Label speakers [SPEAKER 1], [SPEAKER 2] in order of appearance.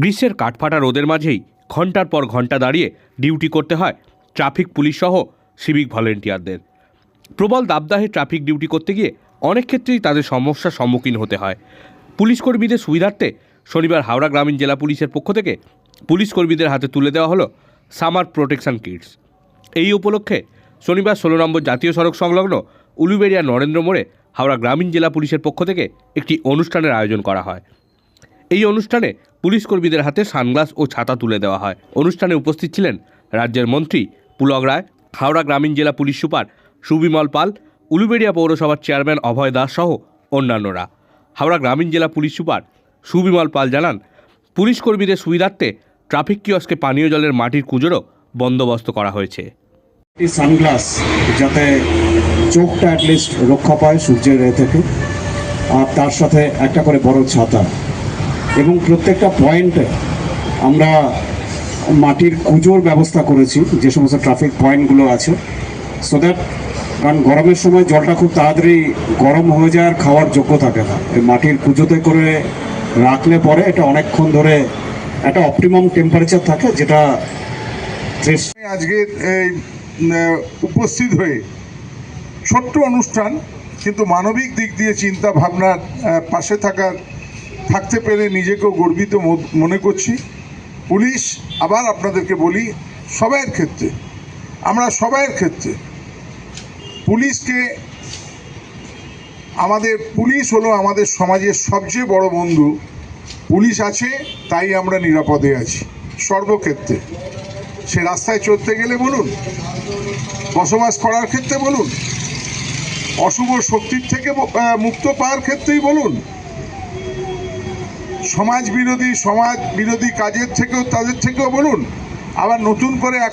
[SPEAKER 1] গ্রীষ্মের কাঠফাটা রোদের মাঝেই ঘণ্টার পর ঘণ্টা দাঁড়িয়ে ডিউটি করতে হয় ট্রাফিক পুলিশ সহ সিভিক ভলেন্টিয়ারদের। প্রবল দাবদাহে ট্রাফিক ডিউটি করতে গিয়ে অনেক ক্ষেত্রেই তাদের সমস্যার সম্মুখীন হতে হয়। পুলিশ কর্মীদের সুবিধার্থে শনিবার হাওড়া গ্রামীণ জেলা পুলিশের পক্ষ থেকে পুলিশ কর্মীদের হাতে তুলে দেওয়া হলো সামার প্রোটেকশন কিটস। এই উপলক্ষে শনিবার ষোলো নম্বর জাতীয় সড়ক সংলগ্ন উলুবেড়িয়া নরেন্দ্র মোড়ে হাওড়া গ্রামীণ জেলা পুলিশের পক্ষ থেকে একটি অনুষ্ঠানের আয়োজন করা হয়। এই অনুষ্ঠানে পুলিশ কর্মীদের হাতে সানগ্লাস ও ছাতা তুলে দেওয়া হয়। অনুষ্ঠানে উপস্থিত ছিলেন রাজ্যের মন্ত্রী পুলক রায়, হাওড়া গ্রামীণ জেলা পুলিশ সুপার সুবিমল পাল, উলুবেড়িয়া পৌরসভার চেয়ারম্যান অভয় দাস সহ অন্যান্যরা। হাওড়া গ্রামীণ জেলা পুলিশ সুপার সুবিমল পাল জানান পুলিশ কর্মীদের সুবিধার্থে ট্রাফিক কিয়স্কে পানীয় জলের মাটির কুজোরও বন্দোবস্ত করা হয়েছে।
[SPEAKER 2] এই সানগ্লাস যাতে চোখটা অ্যাটলিস্ট রক্ষা পায় সূর্যের থেকে, আর তার সাথে একটা করে বড় ছাতা। এবং প্রত্যেকটা পয়েন্টে আমরা মাটির কুজোর ব্যবস্থা করেছি, যে সমস্ত ট্রাফিক পয়েন্টগুলো আছে সো দ্যাট কারণ গরমের সময় জলটা খুব তাড়াতাড়ি গরম হয়ে যায় আর খাওয়ার যোগ্য থাকে না। এই মাটির কুজোতে করে রাখলে পরে এটা অনেকক্ষণ ধরে একটা অপটিমাম টেম্পারেচার থাকে, যেটা
[SPEAKER 3] আজকে এই উপস্থিত হয়ে ছোট্ট অনুষ্ঠান, কিন্তু মানবিক দিক দিয়ে চিন্তা ভাবনার পাশে থাকার থাকতে পেরে নিজেকেও গর্বিত মনে করছি। পুলিশ, আবার আপনাদেরকে বলি, সবাইয়ের ক্ষেত্রে, আমরা সবাইয়ের ক্ষেত্রে, পুলিশকে, আমাদের পুলিশ হলো আমাদের সমাজের সবচেয়ে বড় বন্ধু। পুলিশ আছে, তাই আমরা নিরাপদে আছি, সর্বক্ষেত্রে। সে রাস্তায় চলতে গেলে বলুন, বসবাস করার ক্ষেত্রে বলুন, অশুভ শক্তির থেকে মুক্ত পাওয়ার ক্ষেত্রেই বলুন সমাজ বিরোধী সমাজ বিরোধী কাজের থেকেও তাদের থেকেও বলুন। আবার নতুন করে এখন